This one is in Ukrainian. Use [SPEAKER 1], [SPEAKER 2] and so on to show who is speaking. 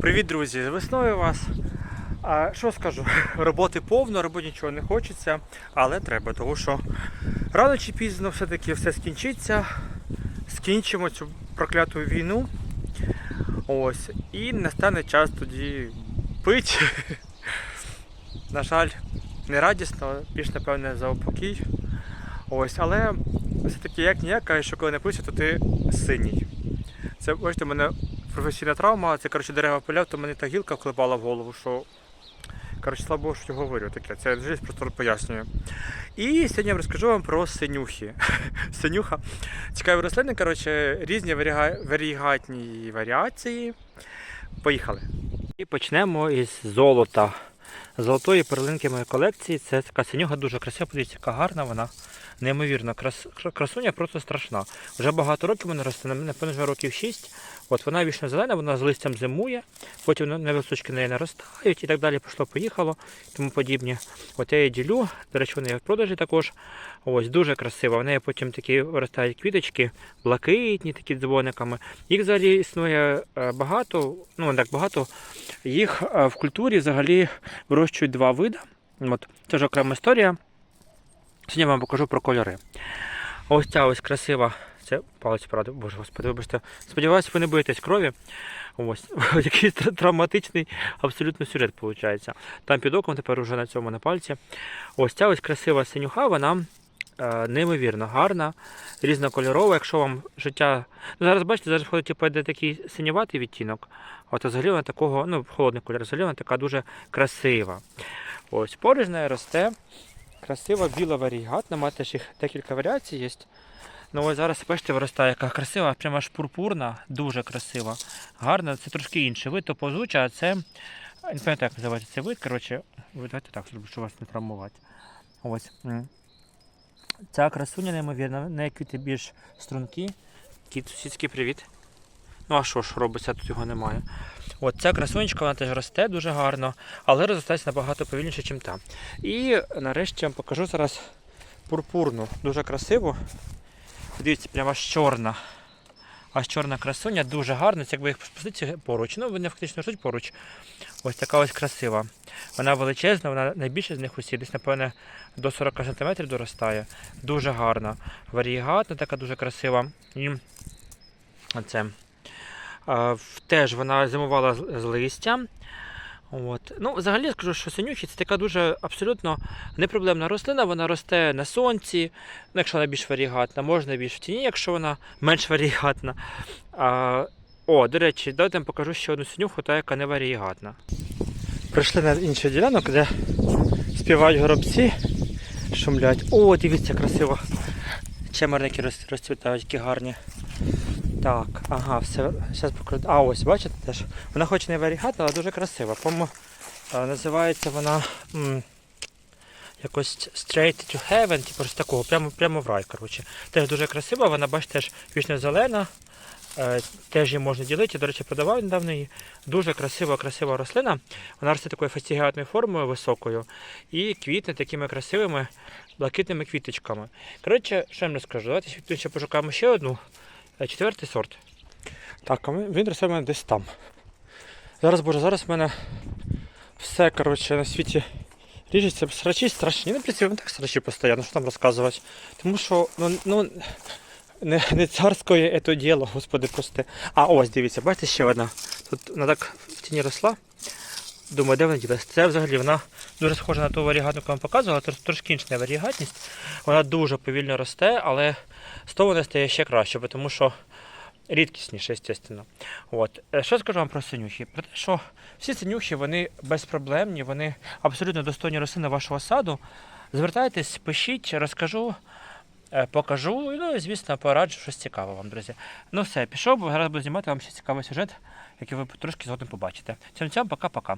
[SPEAKER 1] Привіт, друзі! З весною вас. А що скажу? Роботи повно, робити нічого не хочеться, але треба, тому що рано чи пізно все-таки все скінчиться. Скінчимо цю прокляту війну. Ось. І настане час тоді пити. На жаль, не радісно, більш напевне за упокій. Ось, але все-таки як ніяк, що коли не пишеш, то ти синій. Це, бачите, мене професійна травма, це коротше дерева пиляв, то мене та гілка вклепала в голову, що. Коротше, слава Богу, що говорю таке. Це життя просто пояснюю. І сьогодні я розкажу вам про синюхи. Синюха. Цікаві рослини, коротше, різні варігатні варіації. Поїхали. І почнемо із золота. Золотої перлинки моєї колекції. Це така синюга дуже красива. Подивіться, яка гарна вона. Неймовірно, крас, красуня просто страшна. Вже багато років вона росте, напевно, вже років 6. От вона вічно зелена, вона з листям зимує, потім на- невисочки неї наростають і так далі пішло, поїхало, тому подібне. От я її ділю, до речі, вони є в продажі також. Ось дуже красива. В неї потім такі виростають квіточки, блакитні, такі дзвониками. Їх взагалі існує е, багато, ну так багато. Їх е, в культурі взагалі вирощують два види. От, це ж окрема історія. Сьогодні я вам покажу про кольори. Ось ця ось красива. Це палець правда, боже господи, вибачте. Сподіваюсь, ви не боїтесь крові. Ось якийсь травматичний абсолютно сюжет виходить. Там під оком, тепер уже на цьому на пальці. Ось ця ось красива синюха, вона неймовірно гарна, різнокольорова. Якщо вам життя. Ну, зараз бачите, зараз входить типу, йде такий синюватий відтінок. От взагалі такого, ну, холодний кольор, взагалі така дуже красива. Ось поруч росте красива біла варігатна, має їх декілька варіацій є. Ну ось зараз бачите, виростає, яка красива, прямо аж пурпурна, дуже красива. Гарна, це трошки інший вид, то позуча, а це. Не пам'ятаю, як називається цей вид. Коротше, давайте так, щоб вас не травмувати. Ось. Ця красуня, неймовірна, в неї квіти більш стрункі. Кіт сусідський привіт. Ну а що ж робиться, тут його немає. От ця красунечка, вона теж росте дуже гарно, але розростається набагато повільніше, ніж та. І нарешті я вам покажу зараз пурпурну, дуже красиву. Дивіться, прямо аж чорна. Аж чорна красуня, дуже гарна. Це якби їх спустити поруч. Ну, вони фактично ростуть поруч. Ось така ось красива. Вона величезна, вона найбільша з них усі, десь, напевне, до 40 см доростає. Дуже гарна. Варігатна, така дуже красива. І оце. Теж вона зимувала з листям. От. Ну, взагалі я скажу, що синючий це така дуже абсолютно непроблемна рослина. Вона росте на сонці, ну, якщо вона більш варігатна, можна більш в тіні, якщо вона менш варігатна. А, о, до речі, давайте вам покажу ще одну синюху, та яка не варігатна. Прийшли на інший ділянок, де співають горобці, шумлять. О, дивіться, красиво. Чемерники розцвітають, які гарні. Так, ага, все. Зараз покажу. А, ось, бачите теж. Вона хоч не варігатна, але дуже красива. По-моєму, називається вона м, якось Straight to Heaven, типу ось такого, прямо, прямо в рай. коротше. Теж дуже красива, вона, бачите, теж вічно зелена. Е, теж її можна ділити. До речі, продавав недавно її. Дуже красива, красива рослина. Вона росте такою фастігіатною формою високою і квітне такими красивими блакитними квіточками. Коротше, що я вам розкажу? Давайте ще пошукаємо ще одну. Е, Четвертий сорт. Так, а він росте в мене десь там. Зараз, боже, зараз в мене все коротше, на світі ріжеться. Срачі страшні. Ну, працюємо так срачі постійно, що там розказувати. Тому що, ну, ну не, не царське це діло, господи, прости. А ось дивіться, бачите ще одна. Тут вона так в тіні росла. Думаю, де вона ділась? Це взагалі вона дуже схожа на ту варігатну, яку вам показувала, тр- трошки інша варігатність. Вона дуже повільно росте, але з того вона стає ще краще, тому що рідкісніше, звісно. От. Е, Що скажу вам про синюхи? Про те, що всі синюхи вони безпроблемні, вони абсолютно достойні рослини вашого саду. Звертайтесь, пишіть, розкажу, е, покажу. Ну і, звісно, пораджу щось цікаве вам, друзі. Ну все, пішов, бо зараз буду знімати вам ще цікавий сюжет, який ви трошки згодом побачите. Цьому цьому пока-пока.